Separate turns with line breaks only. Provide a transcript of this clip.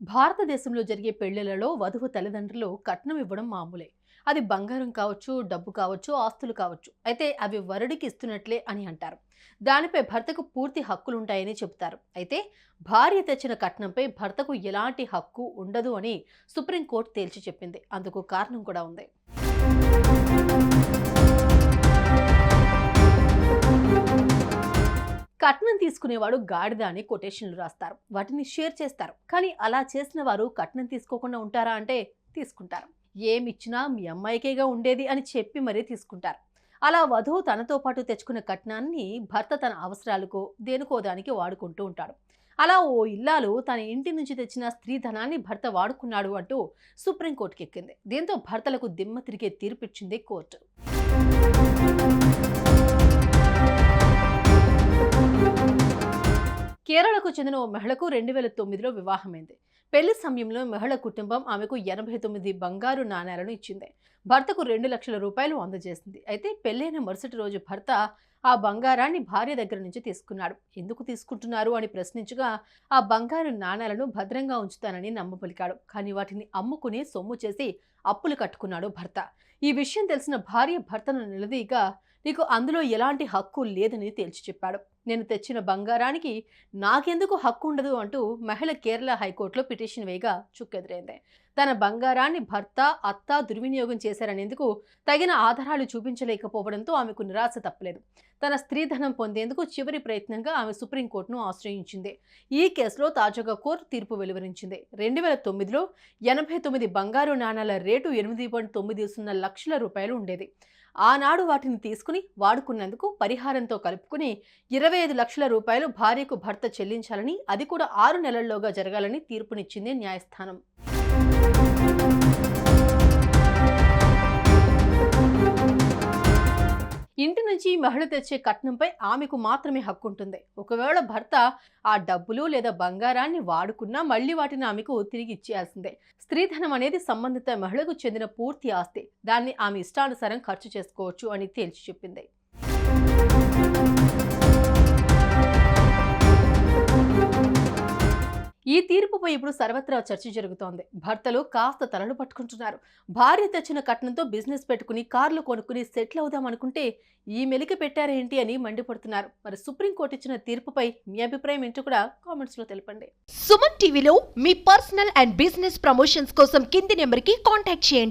భారతదేశంలో జరిగే పెళ్ళిళ్ళలో వధువు తల్లిదండ్రులు కట్నం ఇవ్వడం మామూలే. అది బంగారం కావచ్చు డబ్బు కావచ్చు ఆస్తులు కావచ్చు. అయితే అవి వరుడికి ఇస్తున్నట్లే అని అంటారు. దానిపై భర్తకు పూర్తి హక్కులుంటాయని చెబుతారు. అయితే భార్య తెచ్చిన కట్నంపై భర్తకు ఎలాంటి హక్కు ఉండదు అని సుప్రీంకోర్టు తేల్చి చెప్పింది. అందుకు కారణం కూడా ఉంది. కట్నం తీసుకునేవాడు గాడిద అని కొటేషన్లు రాస్తారు. వాటిని షేర్ చేస్తారు. కానీ అలా చేసిన వారు కట్నం తీసుకోకుండా ఉంటారా అంటే తీసుకుంటారు. ఏమిచ్చినా మీ అమ్మాయికేగా ఉండేది అని చెప్పి మరీ తీసుకుంటారు. అలా వధువు తనతో పాటు తెచ్చుకున్న కట్నాన్ని భర్త తన అవసరాలకు దేనికో దానికి వాడుకుంటూ ఉంటాడు. అలా ఓ ఇల్లాలు తన ఇంటి నుంచి తెచ్చిన స్త్రీ ధనాన్ని భర్త వాడుకున్నాడు అంటూ సుప్రీంకోర్టుకి ఎక్కింది దీంతో భర్తలకు దిమ్మ తిరిగే తీర్పిచ్చింది కోర్టు. కేరళకు చెందిన ఓ మహిళకు రెండు వేల తొమ్మిదిలో వివాహమైంది. పెళ్ళి సమయంలో మహిళ కుటుంబం ఆమెకు ఎనభై తొమ్మిది బంగారు నాణేలను ఇచ్చింది. భర్తకు రెండు లక్షల రూపాయలు అందజేసింది. అయితే పెళ్ళైన మరుసటి రోజు భర్త ఆ బంగారాన్ని భార్య దగ్గర నుంచి తీసుకున్నాడు. ఎందుకు తీసుకుంటున్నారు అని ప్రశ్నించగా ఆ బంగారు నాణేలను భద్రంగా ఉంచుతానని నమ్మపలికాడు. కానీ వాటిని అమ్ముకుని సొమ్ము చేసి అప్పులు కట్టుకున్నాడు భర్త. ఈ విషయం తెలిసిన భార్య భర్తను నిలదీగా నీకు అందులో ఎలాంటి హక్కు లేదని తేల్చి చెప్పాడు. నేను తెచ్చిన బంగారానికి నాకెందుకు హక్కు ఉండదు అంటూ మహిళ కేరళ హైకోర్టులో పిటిషన్ వేయగా చుక్కెదురైంది. తన బంగారాన్ని భర్త అత్త దుర్వినియోగం చేశారనేందుకు తగిన ఆధారాలు చూపించలేకపోవడంతో ఆమెకు నిరాశ తప్పలేదు. తన స్త్రీధనం పొందేందుకు చివరి ప్రయత్నంగా ఆమె సుప్రీంకోర్టును ఆశ్రయించింది. ఈ కేసులో తాజాగా కోర్టు తీర్పు వెలువరించింది. రెండు వేల తొమ్మిదిలో ఎనభై తొమ్మిది బంగారు నాణాల రేటు ఎనిమిది పాయింట్ తొమ్మిది సున్నా లక్షల రూపాయలు ఉండేది. ఆనాడు వాటిని తీసుకుని వాడుకున్నందుకు పరిహారంతో కలుపుకుని ఇరవై ఐదు లక్షల రూపాయలు భార్యకు భర్త చెల్లించాలని అది కూడా ఆరు నెలల్లోగా జరగాలని తీర్పునిచ్చింది న్యాయస్థానం. ఇంటి నుంచి మహిళ తెచ్చే కట్నంపై ఆమెకు మాత్రమే హక్కు ఉంటుంది ఒకవేళ భర్త ఆ డబ్బులు లేదా బంగారాన్ని వాడుకున్నా మళ్ళీ వాటిని ఆమెకు తిరిగి ఇచ్చేయాల్సిందే. స్త్రీధనం అనేది సంబంధిత మహిళకు చెందిన పూర్తి ఆస్తి. దాన్ని ఆమె ఇష్టానుసారం ఖర్చు చేసుకోవచ్చు అని తేల్చి చెప్పింది. ఈ తీర్పుపై ఇప్పుడు సర్వత్రా చర్చ జరుగుతోంది. భర్తలు కాస్త తలలు పట్టుకుంటున్నారు. భార్య తెచ్చిన కట్నంతో బిజినెస్ పెట్టుకుని కార్లు కొనుక్కుని సెటిల్ అవుదాం అనుకుంటే ఈ మెలిక పెట్టారేంటి అని మండిపడుతున్నారు. మరి సుప్రీంకోర్టు ఇచ్చిన తీర్పుపై మీ అభిప్రాయం ఏంటో కూడా కామెంట్స్లో తెలపండి.
సుమన్ టీవీలో మీ పర్సనల్ అండ్ బిజినెస్ ప్రమోషన్స్ కోసం కింది నెంబర్కి కాంటాక్ట్ చేయండి.